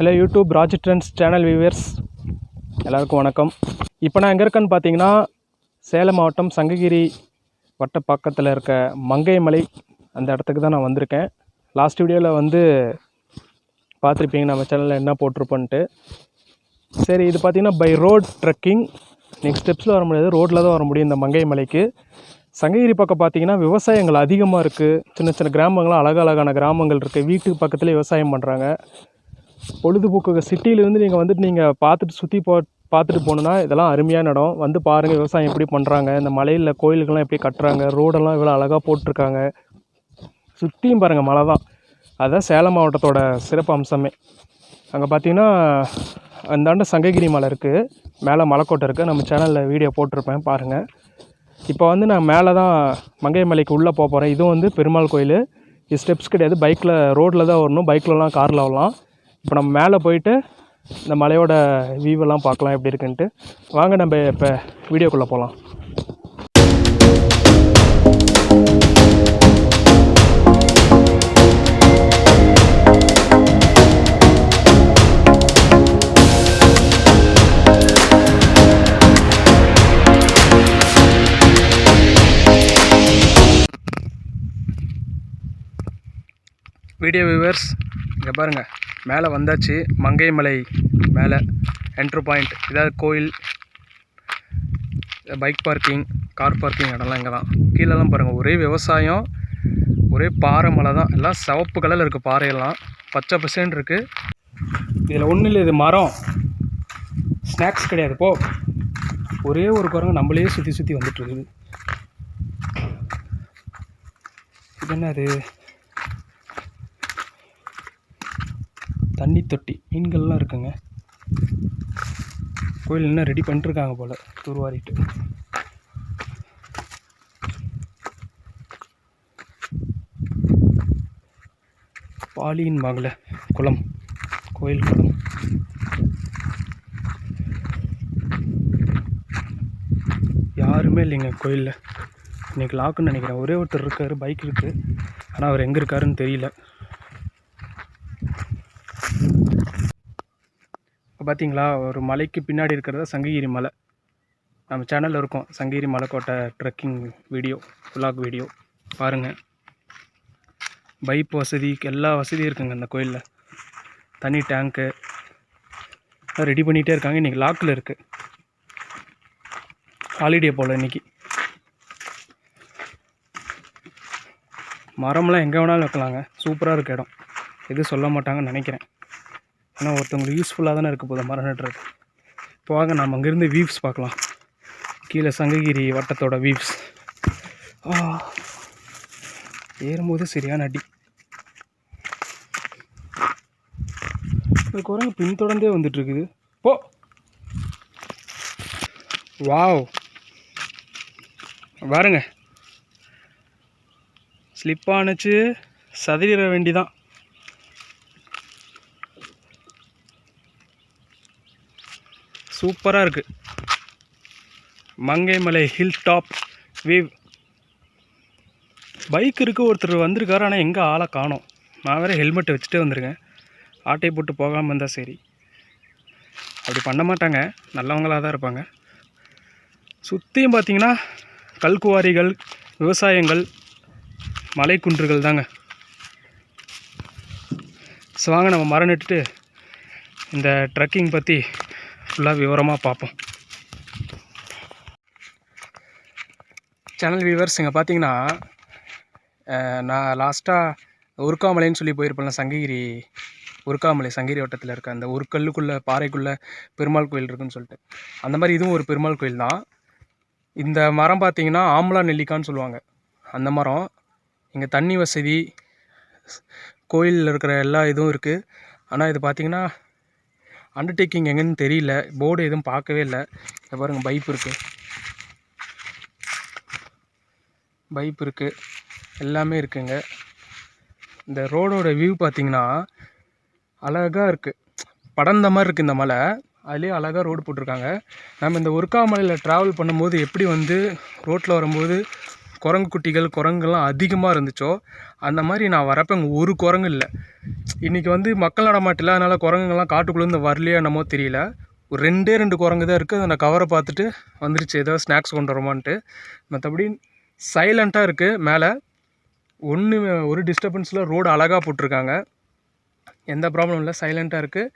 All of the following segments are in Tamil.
Hello YouTube Raj trends channel viewers எல்லாருக்கும் வணக்கம். இப்போ நான் எங்கே இருக்கேன்னு பார்த்தீங்கன்னா சேலம் மாவட்டம் சங்ககிரி வட்ட பக்கத்தில் இருக்க மங்கைமலை அந்த இடத்துக்கு தான் நான் வந்திருக்கேன். லாஸ்ட் வீடியோவில் வந்து பார்த்துருப்பீங்க நம்ம சேனலில் என்ன போட்டிருப்போன்ட்டு. சரி இது பார்த்திங்கன்னா பை ரோட் ட்ரெக்கிங் நெக்ஸ்ட் ஸ்டெப்ஸில் வர முடியாது. ரோட்டில் தான் வர முடியும் இந்த மங்கை மலைக்கு. சங்ககிரி பக்கம் பார்த்தீங்கன்னா விவசாயங்கள் அதிகமாக இருக்குது சின்ன சின்ன கிராமங்கள்லாம் அழகழகான கிராமங்கள் இருக்குது வீட்டுக்கு பக்கத்தில் விவசாயம் பண்ணுறாங்க பொழுதுபோக்கு சிட்டியிலேருந்து நீங்கள் வந்துட்டு நீங்கள் பார்த்துட்டு சுற்றி போ பார்த்துட்டு போகணுன்னா இதெல்லாம் அருமையான இடம். வந்து பாருங்கள் விவசாயம் எப்படி பண்ணுறாங்க இந்த மலையில் கோயிலுக்கெல்லாம் எப்படி கட்டுறாங்க ரோடெல்லாம் இவ்வளோ அழகாக போட்டிருக்காங்க. சுற்றியும் பாருங்கள் மலை தான். அதுதான் சேலம் மாவட்டத்தோட சிறப்பு அம்சமே. அங்கே பார்த்தீங்கன்னா அந்தாண்ட சங்ககிரி மலை இருக்குது மேலே மலைக்கோட்டை இருக்குது நம்ம சேனலில் வீடியோ போட்டிருப்பேன் பாருங்கள் இப்போ வந்து நான் மேலே தான் மங்கை மலைக்கு உள்ளே போக போகிறேன் இதுவும் வந்து பெருமாள் கோயில். இது ஸ்டெப்ஸ் கிடையாது. பைக்கில் ரோட்டில் தான் வரணும். பைக்லலாம் காரில் வரலாம். இப்போ நம்ம மேலே போயிட்டு இந்த மலையோட வியூவெல்லாம் பார்க்கலாம் எப்படி இருக்குன்ட்டு. வாங்க நம்ம இப்போ வீடியோக்குள்ளே போகலாம். வீடியோ வியூவர்ஸ் இங்கே பாருங்கள் மேலே வந்தாச்சு மங்கை மலை மேலே என்ட்ரு பாயிண்ட் இதாவது கோயில் பைக் பார்க்கிங் கார் பார்க்கிங் இடம்லாம் இங்கே தான். கீழெல்லாம் பாருங்கள் ஒரே விவசாயம் ஒரே பாறை மலை தான். எல்லாம் சிவப்பு கலரில் இருக்குது பாறையெல்லாம். பச்சை பசேன்னு இருக்குது இதில் ஒன்றும் இல்லை இது மரம். ஸ்நாக்ஸ் கிடையாது போ. ஒரே ஒரு குரங்கு நம்மளே சுற்றி சுற்றி வந்துட்டு இருக்குது. இது தண்ணி தொட்டி மீன்கள்லாம் இருக்குங்க. கோயில் இன்னும் ரெடி பண்ணிட்டுருக்காங்க போல் தூர்வாரிட்டு. பாலியின் மகள குளம் கோயில் குளம். யாருமே இல்லைங்க கோயிலில். இன்றைக்கி லாக்குன்னு நினைக்கிறேன். ஒரே ஒருத்தர் இருக்கார் பைக் இருக்குது ஆனால் அவர் எங்கே இருக்காருன்னு தெரியல. பார்த்தீங்களா ஒரு மலைக்கு பின்னாடி இருக்கிறதா சங்ககிரி மலை. நம்ம சேனலில் இருக்கும். சங்ககிரி மலைக்கோட்டை ட்ரெக்கிங் வீடியோ விலாக் வீடியோ பாருங்கள் பைப் வசதி எல்லா வசதியும் இருக்குங்க அந்த கோயிலில். தண்ணி டேங்க்கு ரெடி பண்ணிகிட்டே இருக்காங்க. இன்றைக்கி லாக்கில் இருக்குது ஹாலிடே போல் இன்றைக்கி மரம்லாம் எங்கே வேணாலும் வைக்கலாங்க. சூப்பராக இருக்க இடம். எதுவும் சொல்ல மாட்டாங்கன்னு நினைக்கிறேன். ஏன்னா ஒருத்தவங்களுக்கு யூஸ்ஃபுல்லாக தானே இருக்க போதும் மரம் நடுறது இப்போ வாங்க நம்ம அங்கேருந்து வீவ்ஸ் பார்க்கலாம். கீழே சங்ககிரி வட்டத்தோட வீவ்ஸ் ஏறும்போது சரியான அடி. இந்த குரங்கு பின்தொடர்ந்தே வந்துட்டுருக்குது. போ. வாவ். பாருங்க. ஸ்லிப் ஆனுச்சு. சதறிட வேண்டிதான். சூப்பராக இருக்குது Mangaimalai hill top view bike இருக்குது ஒருத்தர் வந்திருக்காரு ஆனால் எங்கே ஆளை காணோம். நான் வேறு ஹெல்மெட்டை வச்சுட்டே வந்திருக்கேன். ஆட்டையை போட்டு போகாமல் இருந்தால் சரி. அப்படி பண்ண மாட்டாங்க. நல்லவங்களாக தான் இருப்பாங்க. சுற்றியும் பார்த்தீங்கன்னா கல்குவாரிகள் விவசாயங்கள் மலைக்குன்றுகள் தாங்க. ஸோ வாங்க நம்ம மரம் நட்டுட்டு இந்த ட்ரெக்கிங் பற்றி ஃபுல்லாக விவரமாக பார்ப்போம். சேனல் வியூவர்ஸ் இங்கே பார்த்தீங்கன்னா நான் லாஸ்ட்டாக உருக்காமலைன்னு சொல்லி போயிருப்பேன்ல சங்ககிரி. உருக்காமலை சங்ககிரி வட்டத்தில் இருக்க அந்த ஒரு கல்லுக்குள்ளே பாறைக்குள்ளே பெருமாள் கோயில் இருக்குன்னு சொல்லிட்டு. அந்த மாதிரி இதுவும் ஒரு பெருமாள் கோயில் தான். இந்த மரம் பார்த்தீங்கன்னா ஆம்லா நெல்லிக்கான்னு சொல்லுவாங்க. அந்த மரம் இங்கே தண்ணி வசதி கோயிலில் இருக்கிற எல்லா இதுவும் இருக்குது ஆனால் இது பார்த்திங்கன்னா அண்டர்டேக்கிங் எங்கேன்னு தெரியல. போர்டு எதுவும் பார்க்கவே இல்லை. இதை பாருங்கள் பைப் இருக்குது பைப் இருக்குது எல்லாமே இருக்குங்க. இந்த ரோடோட வியூ பார்த்திங்கன்னா அழகாக இருக்குது படர்ந்த மாதிரி இருக்குது இந்த மலை. அதுலேயே அழகாக ரோடு போட்டிருக்காங்க. நம்ம இந்த ஒர்க்கா மலையில் ட்ராவல் பண்ணும்போது எப்படி வந்து ரோட்டில் வரும்போது குரங்கு குட்டிகள் குரங்குலாம் அதிகமாக இருந்துச்சோ அந்த மாதிரி நான் வரப்போ இங்கே ஒரு குரங்கு இல்லை. இன்றைக்கி வந்து மக்கள் நடமாட்டில் அதனால் குரங்குங்கள்லாம் காட்டுக்குள்ளேருந்து வரலையோ என்னமோ தெரியல. ஒரு ரெண்டே ரெண்டு குரங்கு தான் இருக்குது அந்த கவரை பார்த்துட்டு வந்துருச்சு. ஏதோ ஸ்நாக்ஸ் கொண்டு வரோமான்ட்டு. மற்றபடி சைலண்ட்டாக இருக்குது மேலே ஒன்று ஒரு டிஸ்டர்பன்ஸில் ரோடு அழகாக போட்டிருக்காங்க. எந்த ப்ராப்ளம் இல்லை. சைலண்ட்டாக இருக்குது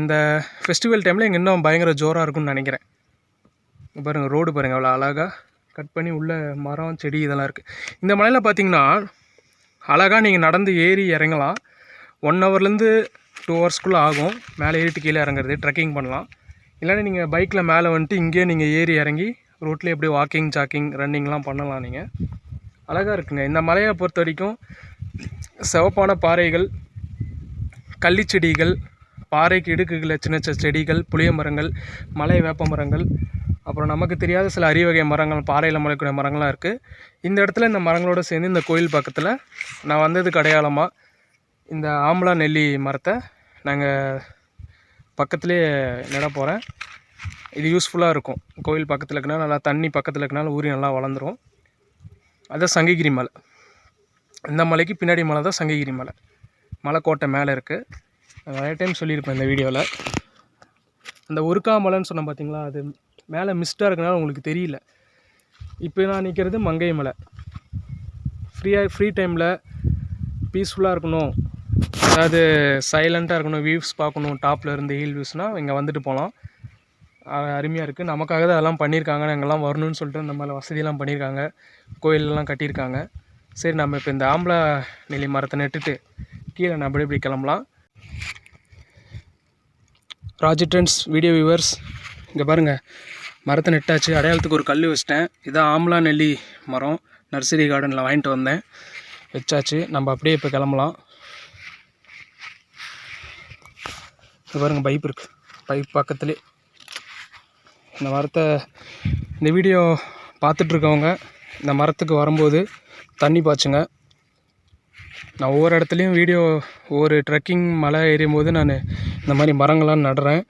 இந்த ஃபெஸ்டிவல் டைமில் இங்கே இன்னும் பயங்கர ஜோராக இருக்கும்னு நினைக்கிறேன். பாருங்கள் ரோடு பாருங்கள் அவ்வளோ அழகாக கட் பண்ணி உள்ள மரம் செடி இதெல்லாம் இருக்குது இந்த மலையில் பார்த்தீங்கன்னா அழகாக நீங்கள் நடந்து ஏறி இறங்கலாம். ஒன் ஹவர்லேருந்து டூ ஹவர்ஸ்க்குள்ளே ஆகும். மேலே ஏறிட்டு கீழே இறங்குறது ட்ரெக்கிங் பண்ணலாம். இல்லைன்னா நீங்கள் பைக்கில் மேலே வந்துட்டு இங்கேயே நீங்கள் ஏறி இறங்கி ரோட்லேயே எப்படி வாக்கிங் ஜாக்கிங் ரன்னிங்லாம் பண்ணலாம் நீங்கள் அழகாக இருக்குங்க. இந்த மலையை பொறுத்த வரைக்கும் சிவப்பான பாறைகள் கள்ளிச்செடிகள் பாறைக்கு இடுக்குகளில் சின்ன சின்ன செடிகள் புளிய மரங்கள் மலை வேப்ப மரங்கள் அப்புறம் நமக்கு தெரியாத சில அறிவகை மரங்கள் பாறையில் முளைக்கூடிய மரங்கள்லாம் இருக்குது இந்த இடத்துல இந்த மரங்களோடு சேர்ந்து இந்த கோயில் பக்கத்தில் நான் வந்ததுக்கு அடையாளமாக இந்த ஆம்பலா நெல்லி மரத்தை நாங்கள் பக்கத்துலேயே நட போகிறேன் இது யூஸ்ஃபுல்லாக இருக்கும். கோயில் பக்கத்தில் இருக்கனால நல்லா தண்ணி பக்கத்தில் இருக்கனால ஊறி நல்லா வளர்ந்துரும். அதுதான் சங்ககிரி மலை. இந்த மலைக்கு பின்னாடி மலை தான் சங்ககிரி மலை. மலைக்கோட்டை மேலே இருக்குது நிறைய டைம் சொல்லியிருப்பேன் இந்த வீடியோவில் அந்த உருக்கா மலைன்னு சொன்னேன் பார்த்தீங்களா அது மேலே மிஸ்டாக இருக்கனால உங்களுக்கு தெரியல. இப்போ நான் நிற்கிறது மங்கை மலை. ஃப்ரீயாக ஃப்ரீ டைமில் பீஸ்ஃபுல்லாக இருக்கணும். அதாவது சைலண்ட்டாக இருக்கணும் வியூஸ் பார்க்கணும் டாப்பில் இருந்து ஹீல் வியூஸ்னால் இங்கே வந்துட்டு போகலாம் அருமையாக இருக்குது நமக்காக தான் அதெல்லாம் பண்ணியிருக்காங்க. நாங்கள்லாம் வரணும்னு சொல்லிட்டு இந்த மாதிரி வசதியெல்லாம் பண்ணியிருக்காங்க. கோயிலெலாம் கட்டியிருக்காங்க. சரி நம்ம இப்போ இந்த ஆம்பளை நெல்லி மரத்தை நட்டுட்டு கீழே நம்ம இப்படி கிளம்பலாம். ராஜி ட்ரெண்ட்ஸ் வீடியோ வியூவர்ஸ் இங்கே பாருங்கள் மரத்தை நட்டாச்சு. அடையாளத்துக்கு ஒரு கல் வச்சிட்டேன். இதான் ஆம்லா நெல்லி மரம். நர்சரி கார்டனில் வாங்கிட்டு வந்தேன். வச்சாச்சு. நம்ம அப்படியே இப்போ கிளம்பலாம். இது பாருங்கள் பைப் இருக்குது பைப் பக்கத்துலேயே இந்த மரத்தை இந்த வீடியோ பார்த்துட்ருக்கவங்க இந்த மரத்துக்கு வரும்போது தண்ணி பாய்ச்சுங்க. நான் ஒவ்வொரு இடத்துலையும் வீடியோ ஒவ்வொரு ட்ரெக்கிங் மலை ஏறியும் போது நான் இந்த மாதிரி மரங்கள்லாம் நடுறேன்.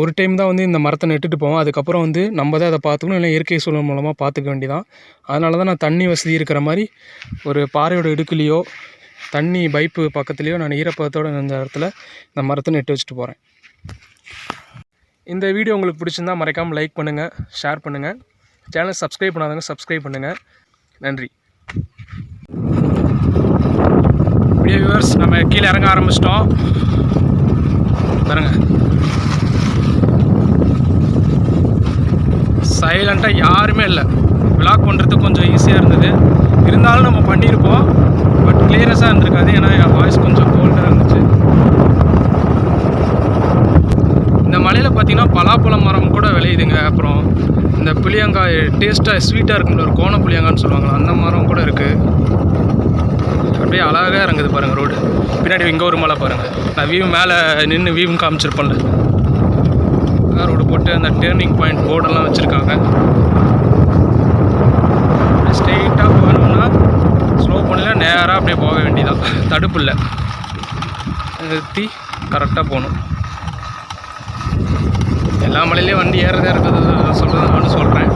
ஒரு டைம் தான் வந்து இந்த மரத்தை நட்டுட்டு போவோம் அதுக்கப்புறம் வந்து நம்ம தான் அதை பார்த்துக்கணும். இல்லை இயற்கை சூழல் மூலமாக பார்த்துக்க வேண்டிதான் அதனால தான் நான் தண்ணி வசதி இருக்கிற மாதிரி ஒரு பாறையோட இடுக்குலேயோ தண்ணி பைப்பு பக்கத்துலேயோ நான் ஈரப்பதத்தோடு இந்த இடத்துல இந்த மரத்தை நட்டு வச்சுட்டு போகிறேன் இந்த வீடியோ உங்களுக்கு பிடிச்சிருந்தா மறைக்காமல் லைக் பண்ணுங்கள் ஷேர் பண்ணுங்கள் சேனலை சப்ஸ்கிரைப் பண்ணாதவங்க சப்ஸ்கிரைப் பண்ணுங்கள் நன்றி. வீடியோ வியூவர்ஸ் நம்ம கீழே இறங்க ஆரம்பிச்சிட்டோம் பாருங்க சைலண்ட்டாக யாருமே இல்லை. விளாக் பண்ணுறதுக்கு கொஞ்சம் ஈஸியாக இருந்தது. இருந்தாலும் நம்ம பண்ணியிருப்போம். பட் கிளியரஸாக இருந்திருக்காது. ஏன்னா என் வாய்ஸ் கொஞ்சம் கோல்டாக இருந்துச்சு. இந்த மலையில் பார்த்தீங்கன்னா பலாப்பழம் மரம் கூட விளையுதுங்க. அப்புறம் இந்த புளியங்காய் டேஸ்ட்டாக ஸ்வீட்டாக இருக்கும்ல. ஒரு கோண புளியங்கான்னு சொல்லுவாங்களா அந்த மரம் கூட இருக்குது அப்படியே அழகாக இறங்குது பாருங்கள் ரோடு பின்னாடி இங்கே ஒரு மலை பாருங்கள் நான் வியூ மேலே நின்று வியூ காமிச்சிருப்பேன்ல. ரோடு போட்டு அந்த டேர்னிங் பாயிண்ட் போர்டெல்லாம் வச்சுருக்காங்க. ஸ்ட்ரெயிட்டாக போகணும்னா ஸ்லோ பண்ணல நேராக அப்படியே போக வேண்டியதான் தடுப்பு இல்லை நிறுத்தி கரெக்டாக போகணும். எல்லா மலையிலையும் வண்டி ஏறதே இருக்குது சொல்கிறதான்னு சொல்கிறேன்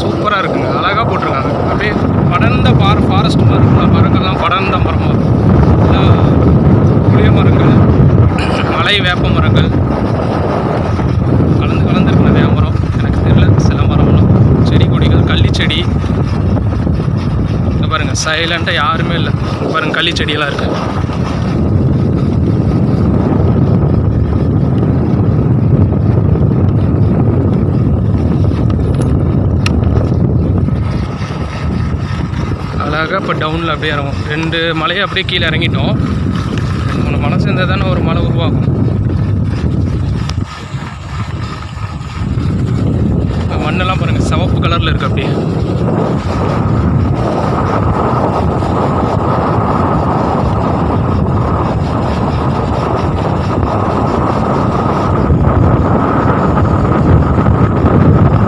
சூப்பராக இருக்குங்க. அழகாக போட்டிருக்காங்க. அப்படியே படர்ந்த பார் ஃபாரஸ்ட் மாதிரி மரங்கள்லாம் படர்ந்த மரமாக எல்லாம் புளிய மரங்கள் மலை வேப்ப மரங்கள் கலந்து கலந்துருக்கு நிறையா மரம் எனக்கு தெரியல சில மரம்லாம் செடி கொடிகள் கள்ளி செடி இங்க பாருங்கள் சைலண்ட்டாக யாருமே இல்லை. பாருங்கள் களி செடியெல்லாம் இருக்குது அழகாக இப்போ டவுனில் அப்படியே இறங்கும். ரெண்டு மலையை அப்படியே கீழே இறங்கிட்டோம். ரெண்டு மூணு மலை சேர்ந்தால் தானே ஒரு மலை உருவாகும். மண்ணெல்லாம் பாருங்கள் சிவப்பு கலரில் இருக்குது அப்படியே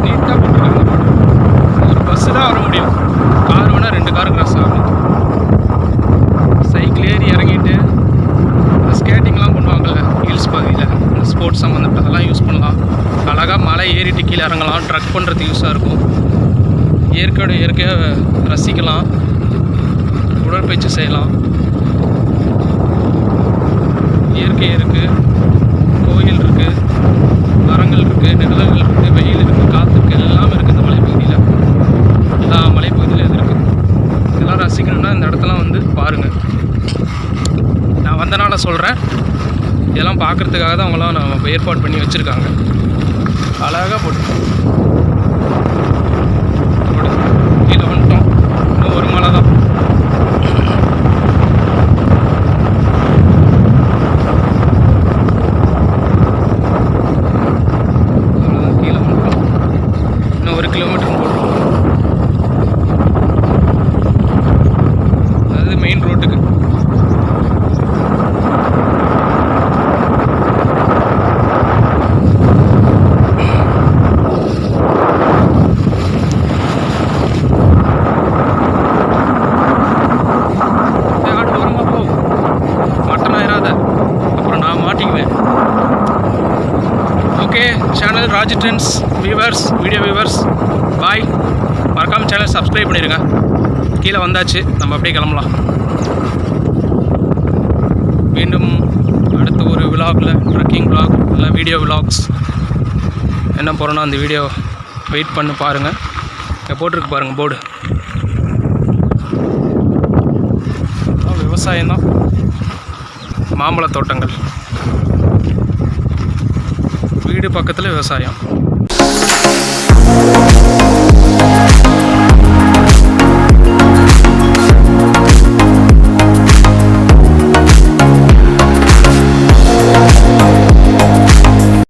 நீட்டாக போட்டிருக்காங்க ஒரு பஸ்ஸு தான் வர முடியும் கார் வேணால் ரெண்டு கார் கிராஸ் ஆகும் சைக்கிள் ஏறி இறங்கிட்டு இந்த ஸ்கேட்டிங்லாம் பண்ணுவாங்கள்ல ஹில்ஸ் பகுதியில் இந்த ஸ்போர்ட்ஸ் சம்மந்தப்பட்ட அதெல்லாம் யூஸ் பண்ணலாம் அழகாக மலை ஏறிட்டு கீழே இறங்கலாம் பண்ணுறதுக்கு யூஸாக இருக்கும். இயற்கையோட இயற்கையாக ரசிக்கலாம். உடற்பயிற்சி செய்யலாம். இயற்கை இருக்குது கோயில் இருக்குது மரங்கள் இருக்குது நிழல்கள் இருக்குது வெயில் இருக்குது காற்று இருக்குது எல்லாமே இருக்குது இந்த மலைப்பகுதியில் எல்லா மலைப்பகுதியில் இது இருக்குது இதெல்லாம் ரசிக்கணும்னா இந்த இடத்தெல்லாம் வந்து பாருங்கள் நான் வந்தனால சொல்கிறேன் இதெல்லாம் பார்க்குறதுக்காக தான் அவங்களாம் நான் ஏற்பாடு பண்ணி வச்சுருக்காங்க. அழகாக போட்டு போடு. கீழே வந்துட்டோம் இன்னும் ஒரு மலை தான் அவ்வளோதான் கீழே வந்துட்டோம் இன்னும் ஒரு கிலோமீட்டர் போட்டுருக்கோம் அதாவது மெயின் ரோட்டுக்கு ஏய், ஆடு ஓரமா போ மட்டன் ஆயிராத அப்புறம் நான் மாட்டிக்குவேன் okay channel Raj trends viewers video viewers bye மறக்காமல் சேனல் சப்ஸ்கிரைப் பண்ணிடுங்க கீழே வந்தாச்சு நம்ம அப்படியே கிளம்பலாம். மீண்டும் அடுத்த ஒரு விலாகில் ட்ரக்கிங் விலாக் இல்லை வீடியோ விலாக்ஸ் என்ன போகிறோன்னா அந்த வீடியோ வெயிட் பண்ணி பாருங்கள் இங்கே போட்டிருக்கு பாருங்கள் போர்டு விவசாயம் தான் மாம்பழ தோட்டங்கள் வீடு பக்கத்தில் விவசாயம்.